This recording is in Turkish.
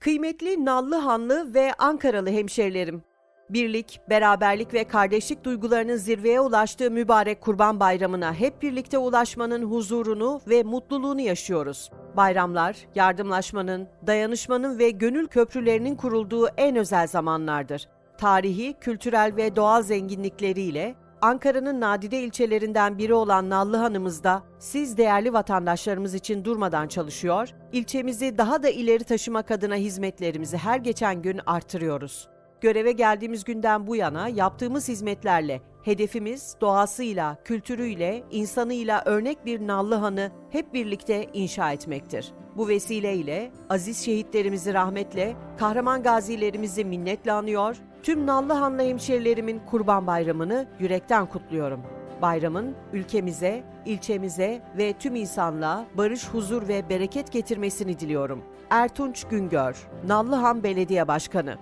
Kıymetli Nallıhanlı ve Ankaralı hemşerilerim. Birlik, beraberlik ve kardeşlik duygularının zirveye ulaştığı mübarek Kurban Bayramı'na hep birlikte ulaşmanın huzurunu ve mutluluğunu yaşıyoruz. Bayramlar, yardımlaşmanın, dayanışmanın ve gönül köprülerinin kurulduğu en özel zamanlardır. Tarihi, kültürel ve doğal zenginlikleriyle Ankara'nın nadide ilçelerinden biri olan Nallıhan'ımızda siz değerli vatandaşlarımız için durmadan çalışıyor, ilçemizi daha da ileri taşımak adına hizmetlerimizi her geçen gün artırıyoruz. Göreve geldiğimiz günden bu yana yaptığımız hizmetlerle hedefimiz doğasıyla, kültürüyle, insanıyla örnek bir Nallıhan'ı hep birlikte inşa etmektir. Bu vesileyle aziz şehitlerimizi rahmetle, kahraman gazilerimizi minnetle anıyor, tüm Nallıhanlı hemşerilerimin Kurban Bayramı'nı yürekten kutluyorum. Bayramın ülkemize, ilçemize ve tüm insanlığa barış, huzur ve bereket getirmesini diliyorum. Ertunç Güngör, Nallıhan Belediye Başkanı